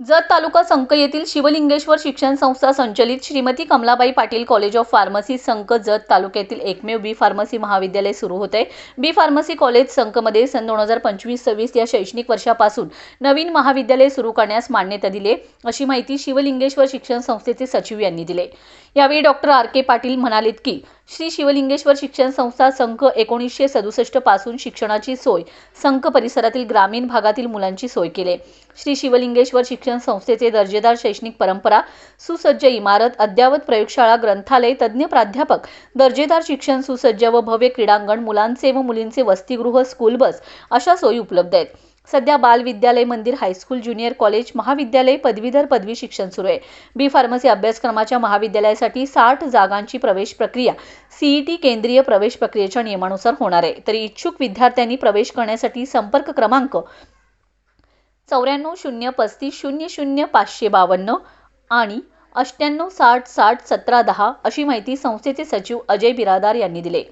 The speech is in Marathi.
जत तालुका संक येथील शिवलिंगेश्वर शिक्षण संस्था संचलित Shrimati Kamalabai Patil college of pharmacy संक जत तालुक्यातील एकमेव बी फार्मसी महाविद्यालय सुरू होत. आहे बी फार्मसी कॉलेज संकमध्ये सन दोन हजार पंचवीस सव्वीस या शैक्षणिक वर्षापासून नवीन महाविद्यालय सुरू करण्यास मान्यता दिली अशी माहिती शिवलिंगेश्वर शिक्षण संस्थेचे सचिव यांनी दिले. यावेळी डॉक्टर आर. के. पाटील म्हणालेत की श्री शिवलिंगेश्वर शिक्षण संस्था संघ एकोणीसशे सदुसष्टपासून शिक्षणाची सोय संघ परिसरातील ग्रामीण भागातील मुलांची सोय केले. श्री शिवलिंगेश्वर शिक्षण संस्थेचे दर्जेदार शैक्षणिक परंपरा सुसज्ज इमारत अद्यावत प्रयोगशाळा ग्रंथालय तज्ज्ञ प्राध्यापक दर्जेदार शिक्षण सुसज्ज व भव्य क्रीडांगण मुलांचे व मुलींचे वसतिगृह स्कूल बस अशा सोयी उपलब्ध आहेत. सध्या बाल विद्यालय मंदिर हायस्कूल ज्युनियर कॉलेज महाविद्यालय पदवीधर पदवी शिक्षण सुरू आहे. बी फार्मसी अभ्यासक्रमाच्या महाविद्यालयासाठी साठ जागांची प्रवेश प्रक्रिया सीईटी केंद्रीय प्रवेश प्रक्रियेच्या नियमानुसार होणार आहे. तरी इच्छुक विद्यार्थ्यांनी प्रवेश करण्यासाठी संपर्क क्रमांक चौऱ्याण्णव शून्य पस्तीस शून्य शून्य पाचशे बावन्न आणि अठ्ठ्याण्णव साठ साठ सतरा दहा अशी माहिती संस्थेचे सचिव अजय बिरादार यांनी दिले